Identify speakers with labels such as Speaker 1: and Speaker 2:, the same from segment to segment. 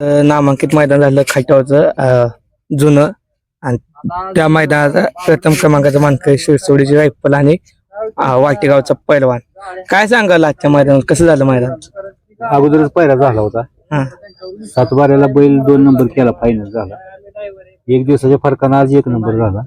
Speaker 1: नामांकित मैदान झालं खाटावचं अ, जुनं. आणि त्या मैदानाचा प्रथम क्रमांकाचा मानकरी शिरसोडीची रायफल आणि वाटेगावचा पैलवान. काय सांगाल आजच्या मैदानात कसं झालं मैदान?
Speaker 2: अगोदरच पहिला झाला होता.
Speaker 1: हा.
Speaker 2: सातबाऱ्याला बैल दोन नंबर केला फायनल झाला. एक दिवसाच्या फरकानं आज एक नंबर झाला.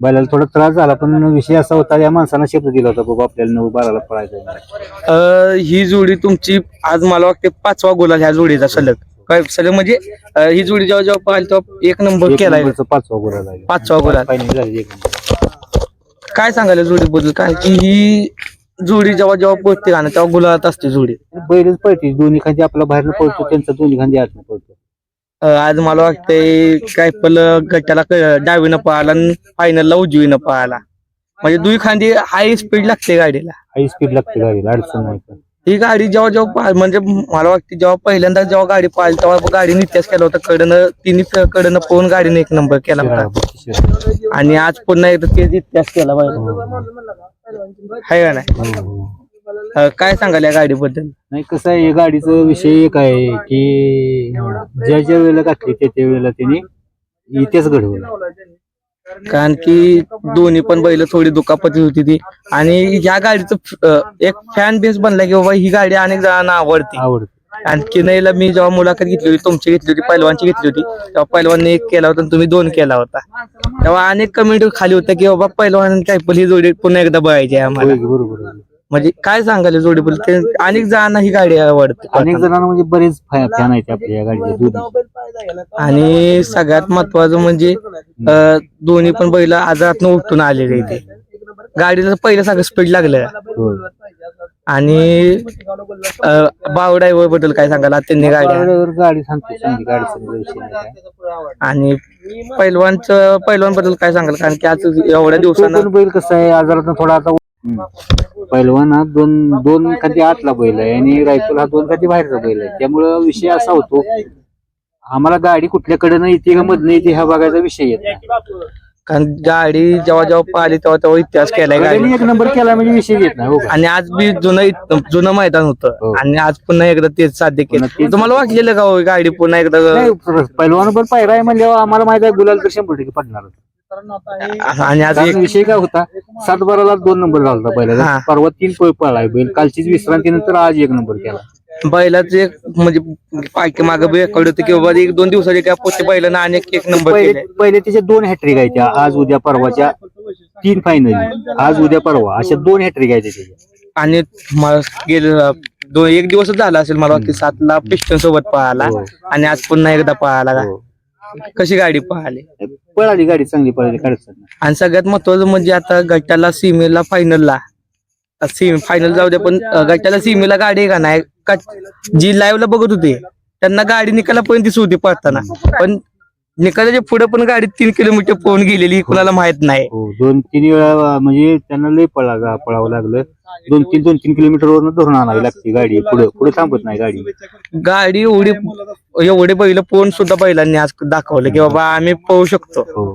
Speaker 2: बैलाला थोडा त्रास झाला पण विषय असा होता या माणसानं शब्द दिला होता बाबा आपल्याला नऊ बाराला पळायचं
Speaker 1: ही जोडी तुमची आज मला वाटते पाचवा गोला ह्या जोडीचा सलग. काय सलग म्हणजे अ, ही जोडी जेव्हा जेव्हा पाहिली तेव्हा एक नंबर केलाय.
Speaker 2: नंबरचा पाचवा गोळा लागला
Speaker 1: पाचवा गोला
Speaker 2: फायनल झाली एक नंबर
Speaker 1: काय सांगायला जोडीबद्दल? कारण की ही जोडी जेव्हा जेव्हा पोहोचते का ना तेव्हा गुलाबात असते जोडी.
Speaker 2: बैलच पळते. दोन्ही खांदी आपला बाहेरनं पळतो त्यांचा दोन्ही खांदी आतनं पळतो.
Speaker 1: अ, आज मला वाटतंय काय पल गटाला क- डावीनं पळाला आणि फायनलला उजवीनं पळाला. म्हणजे दुई खांदी हाय स्पीड लागते गाडीला.
Speaker 2: हाय स्पीड लागते गाडीला अडचण नाही. पण
Speaker 1: ही गाडी जेव्हा जेव्हा म्हणजे मला वाटते जेव्हा पहिल्यांदा जेव्हा गाडी पाहिली तेव्हा गाडीने इतिहास केला होता. कडनं तिन्ही कडनं पोहून गाडीने एक नंबर केला होता. आणि आज पुन्हा एकदा तेच इतिहास केला पाहिजे आहे का नाही?
Speaker 2: हो, हो.
Speaker 1: काय सांगाल या गाडीबद्दल?
Speaker 2: नाही कसं आहे गाडीचा विषय एक आहे की ज्या ज्या वेळेला घातली त्या त्या वेळेला त्याने इतिहास घडवला.
Speaker 1: कारण की दोन्ही पण बैल थोडी दुखापती होती ती. आणि ह्या गाडीचं एक फॅन बेस बनला की बाबा ही गाडी अनेक जणांना आवडते.
Speaker 2: आवडत.
Speaker 1: आणखी नाहीला मी जेव्हा मुलाखत घेतली होती तुमची घेतली होती पैलवानची घेतली होती तेव्हा पैलवानने एक केला होता आणि तुम्ही दोन केला होता. तेव्हा अनेक कमेंट खाली होत्या की बाबा पैलवान काय पण ही जोडी पुन्हा एकदा बघायची आम्हाला.
Speaker 2: बरोबर आहे.
Speaker 1: म्हणजे काय सांगाल जोडी बोल ते अनेक जणांना ही गाडी आवडते
Speaker 2: अनेक जणांना म्हणजे बरेच फॅन आहेत आपल्या या दोन्ही.
Speaker 1: आणि सगळ्यात महत्वाचं म्हणजे अ, दोन्ही पण बैल आजारात उठून आलेले इथे गाडीला पहिलं सगळं स्पीड लागलं. आणि बाव ड्रायव्हरबद्दल काय सांगाल? आज त्यांनी गाडी
Speaker 2: गाडीवर गाडी सांगतो चांगली गाडी समजा विषय नाही काय.
Speaker 1: आणि पैलवानच पैलवानबद्दल काय सांगाल? कारण की आज एवढ्या
Speaker 2: तो
Speaker 1: दिवसानं
Speaker 2: पण बैल कसा आहे आजारात थोडा आता हम्म. पहिलवान हा दोन दोन खाली आतला बैल आहे आणि रायफल हा दोन खाली बाहेरचा बैल आहे त्यामुळं विषय असा होतो आम्हाला गाडी कुठल्याकडे नाही येते का मधनं येते हा बघायचा विषय येत नाही.
Speaker 1: कारण गाडी जेव्हा जेव्हा पाहिली तेव्हा तेव्हा इतिहास केलाय गाडी
Speaker 2: गाडीने एक नंबर केला म्हणजे विषय येत नाही हो का?
Speaker 1: आणि आज बी जुनं इत- जुनं मैदान होतं
Speaker 2: हो.
Speaker 1: आणि आज पुन्हा एकदा तेच साध्य केलं तुम्हाला वाटलेलं का हो, गाडी पुन्हा एकदा
Speaker 2: नाही पहिलवान पण पायरा आहे म्हणल्यावर आम्हाला माहीत आहे गुलाल तर शंभर टक्के पडणार
Speaker 1: आणि आज
Speaker 2: कारण
Speaker 1: एक
Speaker 2: विषय काय होता? सात बाराला दोन नंबर झाला होता
Speaker 1: हा.
Speaker 2: पहिला परवा तीन पळ पळाला बैल. कालचीच विश्रांतीनंतर आज एक नंबर केला.
Speaker 1: बैलाचं एक म्हणजे पायके मागे रेकॉर्ड होतं की बाबा एक दोन दिवसाचे काय पोते बैलांना अनेक एक नंबर
Speaker 2: पहिले
Speaker 1: केले
Speaker 2: पहिले त्याच्या दोन हॅट्रिक आहेत त्या. आज उद्या परवाच्या तीन फायनल आज उद्या परवा. अशा दोन हॅट्रिक आहेत त्याच्या
Speaker 1: आणि म- गेलं दोन एक दिवसच झाला असेल मला वाटतं सातला पिस्टन सोबत पळाला.
Speaker 2: हो.
Speaker 1: आणि आज पुन्हा एकदा पळाला
Speaker 2: हो.
Speaker 1: कशी गाडी पळाली?
Speaker 2: पळाली गाडी चांगली पळाली काढत
Speaker 1: आणि सगळ्यात महत्वाचं म्हणजे आता गटाला सीमेला फायनलला सीम फायनल जाऊ दे पण अं, गटाला सीमेला गाडी आहे का नाही? का- जी लाईव्ह ला बघत होते त्यांना गाडी निकाला पण दिसत होती पळताना पण निकालाच्या पुढे पण गाडी तीन किलोमीटर पोहून गेलेली ही. कुणाला माहीत नाही.
Speaker 2: हो दोन तीन वेळा म्हणजे त्यांना लय पळा पळावं लागलं. दोन तीन दोन तीन किलोमीटर वरनं धरून आणावी लागते गाडी. पुढे पुढे थांबत नाही गाडी.
Speaker 1: गाडी एवढी एवढे बैल पोहून सुद्धा बैलांनी आज दाखवलं की बाबा आम्ही पोहू शकतो.
Speaker 2: हो.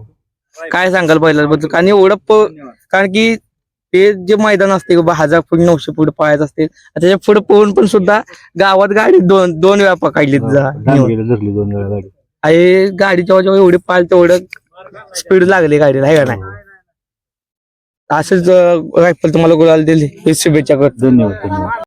Speaker 1: काय सांगाल बैलांबद्दल? आणि एवढं प- कारण की ते जे मैदान असते बाबा हजार फूट नऊशे फूट पळायचं असते त्याच्या पुढे पोहून पण सुद्धा गावात गाडी दोन दोन वेळा पकडली
Speaker 2: डांबीला धरली दोन वेळा गाडी.
Speaker 1: अरे गाडी जेव्हा जेव्हा एवढी पाल तेवढं स्पीड लागली गाडीला आहे का नाही? असंच रायफल तुम्हाला गुलाल दिली ही शुभेच्छा करतो.
Speaker 2: धन्यवाद.